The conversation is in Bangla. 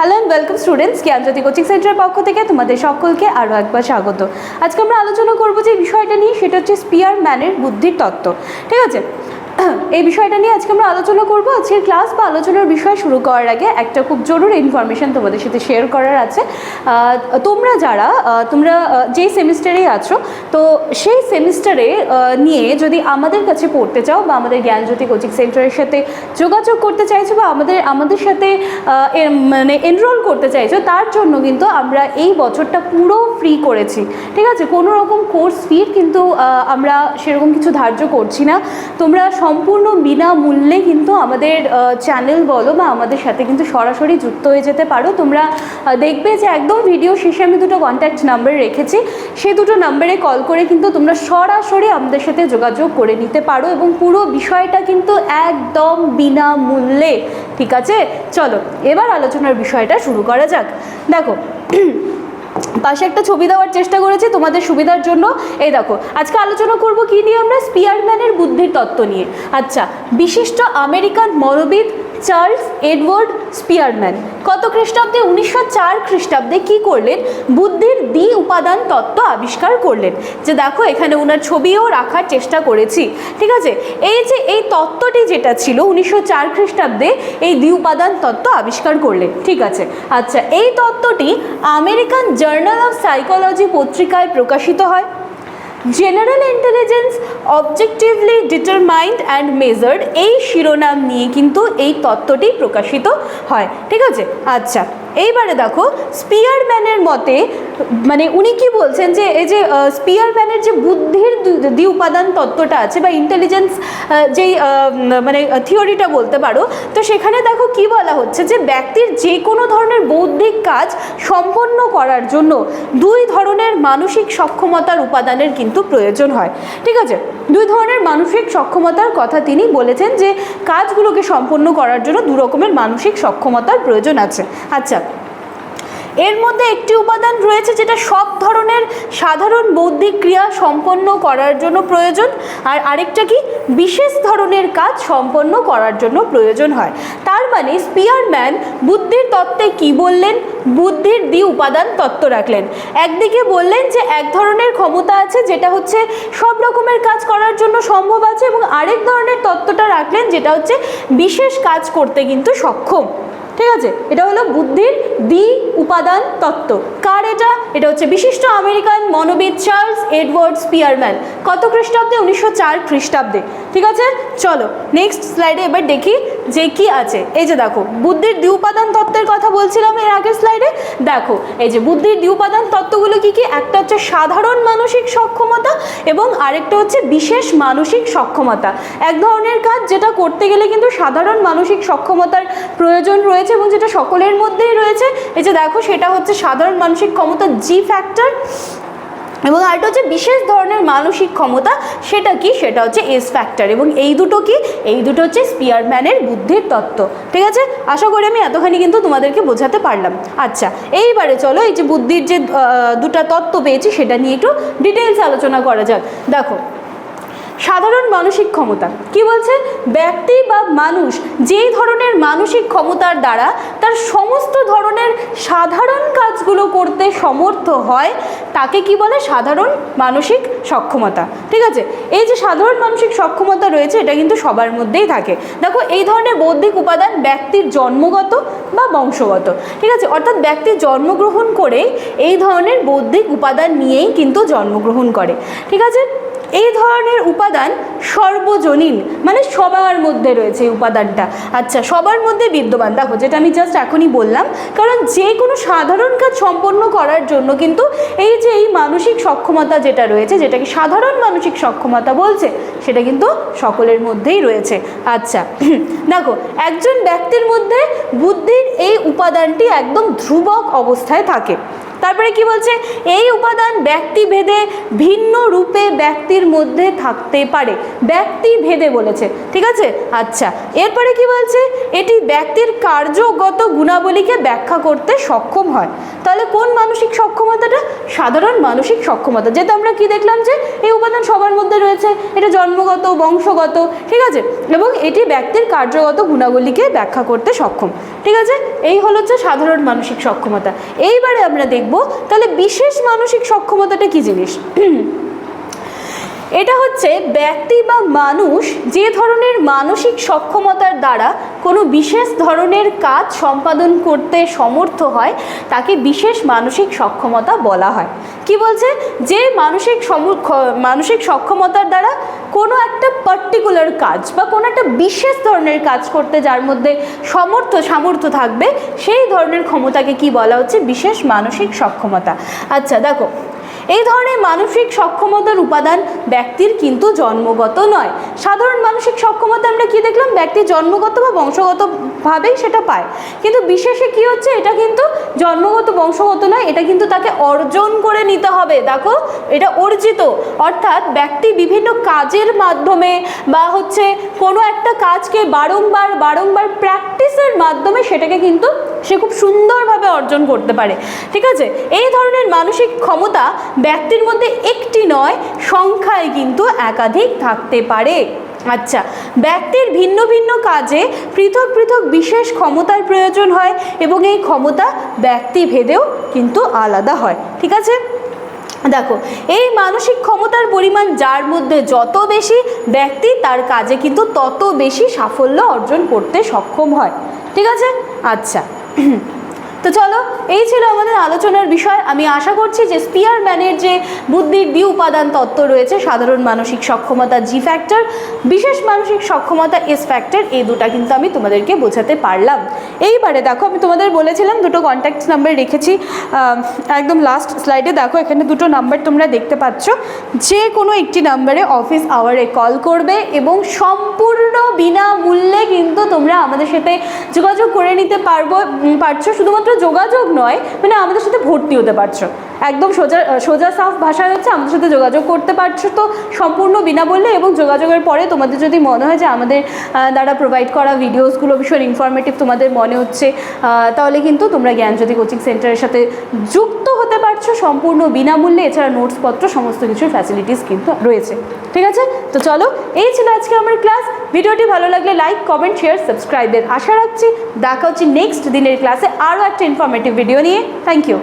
Hello and welcome students Gyanjyoti coaching সেন্টারের পক্ষ থেকে তোমাদের সকলকে আরও একবার স্বাগত। আজকে আমরা আলোচনা করব যে বিষয়টা নিয়ে, সেটা হচ্ছে স্পিয়ার ম্যানের বুদ্ধির তত্ত্ব। ঠিক আছে? এই বিষয়টা নিয়ে আজকে আমরা আলোচনা করব। আজকের ক্লাস বা আলোচনার বিষয় শুরু করার আগে একটা খুব জরুরি ইনফরমেশন তোমাদের সাথে শেয়ার করার আছে। তোমরা যারা তোমরা যেই সেমিস্টারেই আছো, তো সেই সেমিস্টারে নিয়ে যদি আমাদের কাছে পড়তে চাও বা আমাদের জ্ঞানজ্যোতি কোচিং সেন্টারের সাথে যোগাযোগ করতে চাইছো বা আমাদের আমাদের সাথে মানে এনরোল করতে চাইছো, তার জন্য কিন্তু আমরা এই বছরটা পুরো ফ্রি করেছি। ঠিক আছে? কোনো রকম কোর্স ফির কিন্তু আমরা সেরকম কিছু ধার্য করছি না। তোমরা সম্পূর্ণ বিনামূল্যে কিন্তু আমাদের চ্যানেল বলো বা আমাদের সাথে কিন্তু সরাসরি যুক্ত হয়ে যেতে পারো। তোমরা দেখবে যে একদম ভিডিও শেষে আমি দুটো কন্ট্যাক্ট নাম্বার রেখেছি। সেই দুটো নাম্বারে কল করে কিন্তু তোমরা সরাসরি আমাদের সাথে যোগাযোগ করে নিতে পারো এবং পুরো বিষয়টা কিন্তু একদম বিনামূল্যে, ঠিক আছে? চলো, এবার আলোচনার বিষয়টা শুরু করা যাক। দেখো পাশে একটা ছবি দেওয়ার চেষ্টা করেছি তোমাদের সুবিধার জন্য। এই দেখো, আজকে আলোচনা করব কি নিয়ে আমরা? স্পিয়ারম্যানের বুদ্ধির তত্ত্ব নিয়ে। আচ্ছা বিশিষ্ট আমেরিকান মরবিদ চার্লস এডওয়ার্ড স্পিয়ারম্যান। কত খ্রিস্টাব্দে, উনিশশো চার খ্রিস্টাব্দে কি করলেন? বুদ্ধির দ্বি উপাদান তত্ত্ব আবিষ্কার করলেন। যে দেখো, এখানে ওনার ছবিও রাখার চেষ্টা করেছি। ঠিক আছে? এই যে এই তত্ত্বটি যেটা ছিল, উনিশশো চার খ্রিস্টাব্দে এই দ্বি উপাদান তত্ত্ব আবিষ্কার করলেন। ঠিক আছে? আচ্ছা এই তত্ত্বটি আমেরিকান জার্নাল অফ সাইকোলজি পত্রিকায় প্রকাশিত হয়। General intelligence objectively determined and measured এই শিরোনাম নিয়ে কিন্তু এই তত্ত্বটি প্রকাশিত হয়। ঠিক আছে? আচ্ছা। এইবারে দেখো স্পিয়ারম্যানের মতে মানে উনি কি বলছেন যে, এই যে স্পিয়ারম্যানের যে বুদ্ধির দ্বি উপাদান তত্ত্বটা আছে বা ইন্টেলিজেন্স যেই মানে থিওরিটা বলতে পারো, তো সেখানে দেখো কি বলা হচ্ছে যে, ব্যক্তির যে কোনো ধরনের বৌদ্ধিক কাজ সম্পন্ন করার জন্য দুই ধরনের মানসিক সক্ষমতার উপাদানের কিন্তু প্রয়োজন হয়। ঠিক আছে? দুই ধরনের মানসিক সক্ষমতার কথা তিনি বলেছেন যে, কাজগুলোকে সম্পন্ন করার জন্য দু রকমের মানসিক সক্ষমতার প্রয়োজন আছে। আচ্ছা এর মধ্যে একটি উপাদান রয়েছে যেটা সব ধরনের সাধারণ বৌদ্ধিক ক্রিয়া সম্পন্ন করার জন্য প্রয়োজন। আর আরেকটা কি? বিশেষ ধরনের কাজ সম্পন্ন করার জন্য প্রয়োজন হয়। তার মানে স্পিয়ারম্যান বুদ্ধির তত্ত্বে কি বললেন? বুদ্ধির দ্বি উপাদান তত্ত্ব রাখলেন। একদিকে বললেন যে এক ধরনের ক্ষমতা আছে যেটা হচ্ছে সব রকমের কাজ করার জন্য সম্ভব আছে এবং আরেক ধরনের তত্ত্বটা রাখলেন যেটা হচ্ছে বিশেষ কাজ করতে কিন্তু সক্ষম। ঠিক আছে? এটা হলো বুদ্ধির দ্বি উপাদান তত্ত্ব। কার এটা? এটা হচ্ছে বিশিষ্ট আমেরিকান মনোবিদ চার্লস এডওয়ার্ড স্পিয়ারম্যান। কত খ্রিস্টাব্দে? উনিশশো চার খ্রিস্টাব্দে। ঠিক আছে? চলো নেক্সট স্লাইডে এবার দেখি যে কি আছে? এই যে দেখো, বুদ্ধির দ্বি উপাদান তত্ত্বের কথা বলছিলাম এর আগের স্লাইডে দেখো, এই যে বুদ্ধির দ্বি উপাদান তত্ত্বগুলো কি কি? একটা হচ্ছে সাধারণ মানসিক সক্ষমতা এবং আরেকটা হচ্ছে বিশেষ মানসিক সক্ষমতা। এক ধরনের কাজ যেটা করতে গেলে কিন্তু সাধারণ মানসিক সক্ষমতার প্রয়োজন রয়েছে এবং যেটা সকলের মধ্যেই রয়েছে। এই যে দেখো, সেটা হচ্ছে সাধারণ মানসিক ক্ষমতা জি ফ্যাক্টর এবং আরেকটা হচ্ছে বিশেষ ধরনের মানসিক ক্ষমতা, সেটা কি? সেটা হচ্ছে এস ফ্যাক্টর এবং এই দুটো কি? এই দুটো হচ্ছে স্পিয়ারম্যানের বুদ্ধির তত্ত্ব। ঠিক আছে? আশা করি আমি এতখানি কিন্তু তোমাদেরকে বোঝাতে পারলাম। আচ্ছা এইবারে চলো এই যে বুদ্ধির যে দুটা তত্ত্ব পেয়েছি, সেটা নিয়ে একটু ডিটেলস আলোচনা করা যাক। দেখো, সাধারণ মানসিক ক্ষমতা। কি বলছে? ব্যক্তি বা মানুষ যেই ধরনের মানসিক ক্ষমতার দ্বারা তার সমস্ত ধরনের সাধারণ কাজগুলো করতে সমর্থ হয় তাকে কি বলে? সাধারণ মানসিক সক্ষমতা। ঠিক আছে? এই যে সাধারণ মানসিক সক্ষমতা রয়েছে, এটা কিন্তু সবার মধ্যেই থাকে। দেখো, এই ধরনের বৌদ্ধিক উপাদান ব্যক্তির জন্মগত বা বংশগত। ঠিক আছে? অর্থাৎ ব্যক্তি জন্মগ্রহণ করে এই ধরনের বৌদ্ধিক উপাদান নিয়েই কিন্তু জন্মগ্রহণ করে। ঠিক আছে? এই ধরনের উপাদান সর্বজনীন মানে সবার মধ্যে রয়েছে এই উপাদানটা। আচ্ছা সবার মধ্যে বিদ্যমান। দেখো, যেটা আমি জাস্ট এখনই বললাম, কারণ যে কোনো সাধারণ কাজ সম্পন্ন করার জন্য কিন্তু এই যে এই মানসিক সক্ষমতা যেটা রয়েছে, যেটাকে সাধারণ মানসিক সক্ষমতা বলছে, সেটা কিন্তু সকলের মধ্যেই রয়েছে। আচ্ছা দেখো, একজন ব্যক্তির মধ্যে বুদ্ধির এই উপাদানটি একদম ধ্রুবক অবস্থায় থাকে। তারপরে কি বলছে? এই উপাদান ব্যক্তি ভেদে ভিন্ন রূপে ব্যক্তির মধ্যে থাকতে পারে। ব্যক্তি ভেদে বলেছে। ঠিক আছে? আচ্ছা। এরপরে কি বলছে? এটি ব্যক্তির কার্যগত গুণাবলীকে ব্যাখ্যা করতে সক্ষম হয়। তাহলে কোন মানসিক সক্ষমতাটা? সাধারণ মানসিক সক্ষমতা। যেটা আমরা কি দেখলাম যে এই উপাদান সবার মধ্যে রয়েছে। এটা জন্মগত, বংশগত, ঠিক আছে? এবং এটি ব্যক্তির কার্যগত গুণাবলীকে ব্যাখ্যা করতে সক্ষম। ঠিক আছে? এই হলো হচ্ছে সাধারণ মানসিক সক্ষমতা। এইবারে আমরা দেখব তাহলে বিশেষ মানসিক সক্ষমতাটা কি জিনিস? এটা হচ্ছে ব্যক্তি বা মানুষ যে ধরনের মানসিক সক্ষমতার দ্বারা কোনো বিশেষ ধরনের কাজ সম্পাদন করতে সমর্থ হয়, তাকে বিশেষ মানসিক সক্ষমতা বলা হয়। কি বলছে? যে মানসিক মানসিক সক্ষমতার দ্বারা কোনো একটা পার্টিকুলার কাজ বা কোনো একটা বিশেষ ধরনের কাজ করতে যার মধ্যে সমর্থ, সামর্থ্য থাকবে, সেই ধরনের ক্ষমতাকে কি বলা হচ্ছে? বিশেষ মানসিক সক্ষমতা। আচ্ছা দেখো এই ধরনের মানসিক সক্ষমতার উপাদান ব্যক্তির কিন্তু জন্মগত নয়। সাধারণ মানসিক সক্ষমতা আমরা কি দেখলাম? ব্যক্তি জন্মগত বা বংশগতভাবেই সেটা পায়। কিন্তু বিশেষে কি হচ্ছে? এটা কিন্তু জন্মগত, বংশগত নয়, এটা কিন্তু তাকে অর্জন করে নিতে হবে। দেখো, এটা অর্জিত। অর্থাৎ ব্যক্তি বিভিন্ন কাজের মাধ্যমে বা হচ্ছে কোনো একটা কাজকে বারংবার বারংবার প্র্যাকটিসের মাধ্যমে সেটাকে কিন্তু সে খুব সুন্দরভাবে অর্জন করতে পারে। ঠিক আছে? এই ধরনের মানসিক ক্ষমতা ব্যক্তির মধ্যে একটি নয়, সংখ্যায় কিন্তু একাধিক থাকতে পারে। আচ্ছা ব্যক্তির ভিন্ন ভিন্ন কাজে পৃথক পৃথক বিশেষ ক্ষমতার প্রয়োজন হয় এবং এই ক্ষমতা ব্যক্তিভেদেও কিন্তু আলাদা হয়, ঠিক আছে? দেখো, এই মানসিক ক্ষমতার পরিমাণ যার মধ্যে যত বেশি ব্যক্তি, তার কাজে কিন্তু তত বেশি সাফল্য অর্জন করতে সক্ষম হয়, ঠিক আছে? আচ্ছা তো চলো, এই ছিল আমাদের আলোচনার বিষয়। আমি আশা করছি যে স্পিয়ারম্যানের যে বুদ্ধির দ্বি উপাদান তত্ত্ব রয়েছে, সাধারণ মানসিক সক্ষমতা জি ফ্যাক্টর বিশেষ মানসিক সক্ষমতা এস ফ্যাক্টর এই দুটা কিন্তু আমি তোমাদেরকে বোঝাতে পারলাম। এইবারে দেখো, আমি তোমাদের বলেছিলাম দুটো কন্ট্যাক্ট নাম্বার রেখেছি। একদম লাস্ট স্লাইডে দেখো, এখানে দুটো নাম্বার তোমরা দেখতে পাচ্ছ। যে কোনো একটি নাম্বারে অফিস আওয়ারে কল করবে এবং সম্পূর্ণ বিনামূল্যে কিন্তু তোমরা আমাদের সাথে যোগাযোগ করে নিতে পারব পারছ। শুধুমাত্র যোগাযোগ নয় মানে আমাদের সাথে ভর্তি হতে পারছ। একদম সোজা সোজা সাফ ভাষায় হচ্ছে আমাদের সাথে যোগাযোগ করতে পারছ। তো সম্পূর্ণ বিনামূল্যে এবং যোগাযোগের পরে তোমাদের যদি মনে হয় যে আমাদের দ্বারা প্রোভাইড করা ভিডিওসগুলো ভীষণ ইনফরমেটিভ তোমাদের মনে হচ্ছে তাহলে কিন্তু তোমরা জ্ঞানজ্যোতি কোচিং সেন্টারের সাথে যুক্ত হতে পারছ সম্পূর্ণ বিনামূল্যে এছাড়া নোটসপত্র সমস্ত কিছুর ফ্যাসিলিটিস কিন্তু রয়েছে। ঠিক আছে? তো চলো, এই ছিল আজকে আমার ক্লাস ভিডিওটি ভালো লাগলে লাইক কমেন্ট শেয়ার সাবস্ক্রাইবের আশা রাখছি। দেখা হচ্ছে নেক্সট দিনের ক্লাসে আরও একটা ইনফরমেটিভ ভিডিও নিয়ে। Thank you